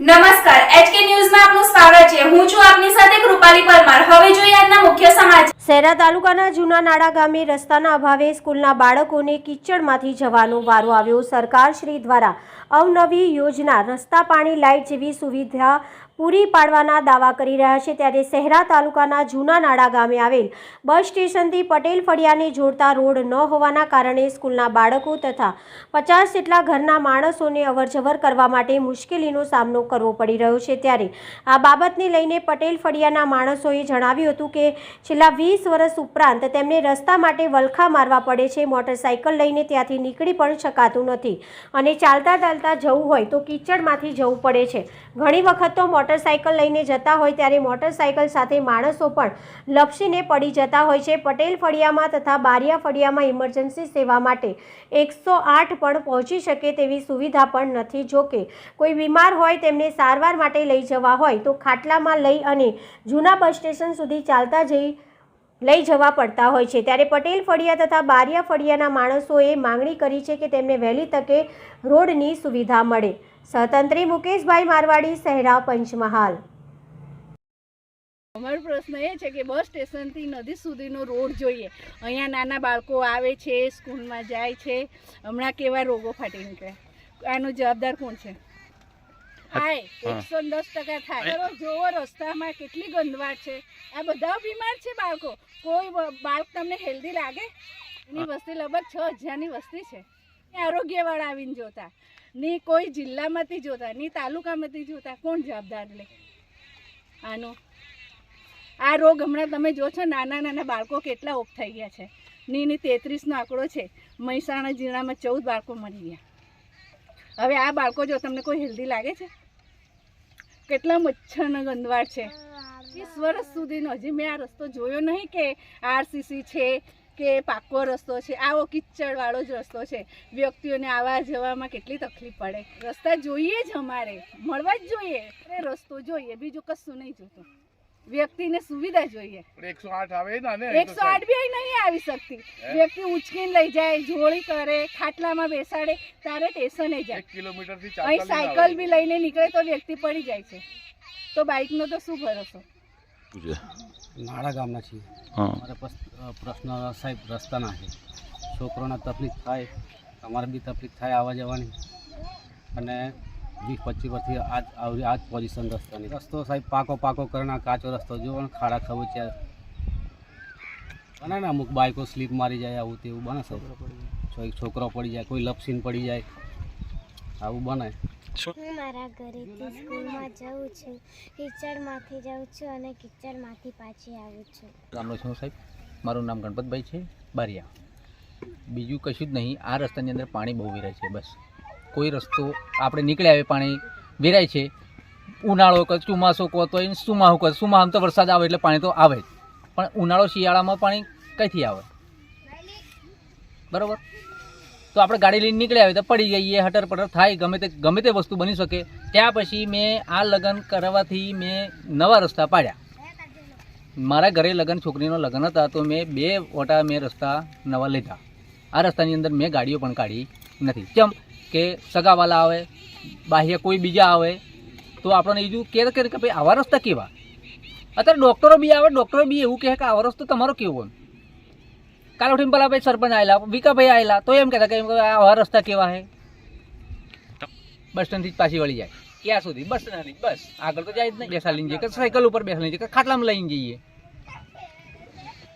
નમસ્કાર એચકે ન્યૂઝમાં આપનું સ્વાગત છે. હું છું આપની સાથે કૃપાલી પરમાર. હવે જોઈએ આજના મુખ્ય સમાચાર. શહેરા તાલુકાના જૂના નાડા ગામે રસ્તાના અભાવે સ્કૂલના બાળકોને કિચડમાંથી જવાનો વારો આવ્યો. સરકાર શ્રી દ્વારા અવનવી યોજના, રસ્તા પાણી લાઇટ જેવી સુવિધા પૂરી પાડવાના દાવા કરી રહ્યા છે. ત્યારે શહેરા તાલુકાના જૂના નાડા ગામે આવેલ બસ સ્ટેશનથી પટેલ ફળિયાને જોડતા રોડ ન હોવાના કારણે સ્કૂલના બાળકો તથા પચાસ જેટલા ઘરના માણસોને અવરજવર કરવા માટે મુશ્કેલીનો સામનો કરવો પડી રહ્યો છે ત્યારે આ બાબતને લઈને પટેલ ફળિયાના માણસોએ જણાવ્યું હતું કે છેલ્લા વીસ વર્ષ ઉપરાંત તેમને રસ્તા માટે વલખા મારવા પડે છે, મોટરસાઇકલ લઈને ત્યાંથી નીકળી પણ શકાતું નથી અને ચાલતા ચાલતા જવું હોય તો કીચડમાંથી જવું પડે છે. ઘણી વખત તો મોટરસાઇકલ લઈને જતા હોય ત્યારે મોટરસાઇકલ સાથે માણસો પણ લપસીને પડી જતા હોય છે. પટેલ ફળિયામાં તથા બારિયા ફળિયામાં ઇમરજન્સી સેવા માટે એકસો આઠ પણ પહોંચી શકે તેવી સુવિધા પણ નથી. જોકે કોઈ બીમાર હોય તેમને સારવાર માટે લઈ જવા હોય તો ખાટલામાં લઈ અને જૂના બસ સ્ટેશન સુધી ચાલતા જઈ લઈ જવા પડતા હોય છે. ત્યારે પટેલ ફળિયા તથા બારિયા ફળિયાના માણસોએ માંગણી કરી છે કે તેમને વહેલી તકે રોડની સુવિધા મળે. સ્વતંત્રી મુકેશભાઈ મારવાડી, સહેરા પંચમહાલ. અમારો પ્રશ્ન એ છે કે બસ સ્ટેશનથી નદી સુધીનો રોડ જોઈએ. અહીંયા નાના બાળકો આવે છે, સ્કૂલમાં જાય છે, હમણાં કેવા રોગો ફાટી નીકળ્યા? આનો જવાબદાર કોણ છે? થાય. એકસો દસ ટકા થાય. જોવો રસ્તામાં કેટલી ગંદવાટ છે. આ બધા બીમાર છે બાળકો. કોઈ બાળક તમને હેલ્ધી લાગે? એની વસ્તી લગભગ છ હજારની વસ્તી છે. આરોગ્યવાળા આવીને જોતા. ની કોઈ જિલ્લામાંથી જોતા ની તાલુકામાંથી જોતા. કોણ જવાબદાર લે? આનો. આ રોગ હમણાં તમે જો છો નાના નાના બાળકો કેટલા ઓફ થઈ ગયા છે. ની ની તેત્રીસનો આંકડો છે. મહેસાણા જિલ્લામાં ચૌદ બાળકો મરી ગયા. હવે આ બાળકો જો તમને કોઈ હેલ્ધી લાગે છે? કેટલા મચ્છરનો ગંદવાડ છે. ત્રીસ વર્ષ સુધીનો, હજી મેં આ રસ્તો જોયો નહીં કે આરસીસી છે કે પાકો રસ્તો છે. આવો કિચડવાળો જ રસ્તો છે. વ્યક્તિઓને આવવા જવામાં કેટલી તકલીફ પડે. રસ્તા જોઈએ જ અમારે. મળવા જ જોઈએ. રસ્તો જોઈએ. બીજું કશું નહીં જોતું. વ્યક્તિને સુવિધા જોઈએ. એકસો આઠ આવે ને એકસો આઠ બી અહીં નહીં આવી શકતી. વ્યક્તિ ઉચકીને લઈ જાય જોળી કરે ખાટલામાં બેસાડે તારે સ્ટેશને જાય. કિલોમીટરથી અહીં સાયકલ બી લઈને નીકળે તો વ્યક્તિ પડી જાય છે. તો બાઇકનો તો શું ભરોસો? નાળા ગામના છીએ. અમારે પ્રશ્ન સાહેબ રસ્તાના છે. છોકરોને તકલીફ થાય અમારે બી તકલીફ થાય આવવા જવાની. અને વીસ પચીસ વર્ષથી આજ આવી આજ પોઝિશન રસ્તાની રસ્તો સાહેબ પાકો પાકો કરના કાચો રસ્તો. જો પણ ખાડા ખબોચ્યા બને ને અમુક બાઈકો સ્લીપ મારી જાય આવું તેવું બને સાહેબ. કોઈ છોકરો પડી જાય કોઈ લપસીન પડી જાય. આવું બને. હું મારા ઘરેથી સ્કૂલમાં જાઉં છું. કિચડમાંથી જાઉં છું અને કિચડમાંથી પાછી આવું છું. ગામનો છું સાહેબ. મારું નામ ગણપતભાઈ છે. બારિયા. બીજું કશું જ નહીં. આ રસ્તાની અંદર પાણી બહુ વેરાય છે બસ. કોઈ રસ્તો આપણે નીકળ્યા આવે પાણી, વેરાય છે. ઉનાળો કે ચોમાસો કહો તો સુમાહું કહો સુમાહ તો વરસાદ આવે એટલે પાણી તો આવે જ. પણ ઉનાળો શિયાળામાં પાણી કઈથી આવે? બરાબર? તો આપણે ગાડી લઈને નીકળ્યા આવે તો પડી જઈએ, હટર પટર થાય, ગમે તે ગમે તે વસ્તુ બની શકે. ત્યાં પછી મેં આ લગ્ન કરવાથી મેં નવા રસ્તા પાડ્યા. મારા ઘરે લગ્ન, છોકરીનો લગ્ન હતા તો મેં બે વટા મેં રસ્તા નવા લીધા. આ રસ્તાની અંદર મેં ગાડીઓ પણ કાઢી નથી. કેમ કે સગાવાલા આવે, બાહ્ય કોઈ બીજા આવે, તો આપણને બીજું કે કે ભાઈ આવા રસ્તા કેવા? અત્યારે ડૉક્ટરો બી આવે, ડૉક્ટરો બી એવું કહે કે આવા રસ્તો તમારો કેવો એમ કાલ ઉઠીને પેલા ભાઈ સરપંચ આવેલા વિકાભાઈ આવેલા તો એમ કહેતા કે એમ આવા રસ્તા કેવા હે? બસ સ્ટેન્ડથી જ પાછી વળી જાય. ક્યાં સુધી? બસ સ્ટેન્ડથી બસ. આગળ તો જાય જ નહીં. બેસાડીને જઈએ કે સાયકલ ઉપર બેસાડીને જઈએ કે ખાટલામાં લઈને જઈએ.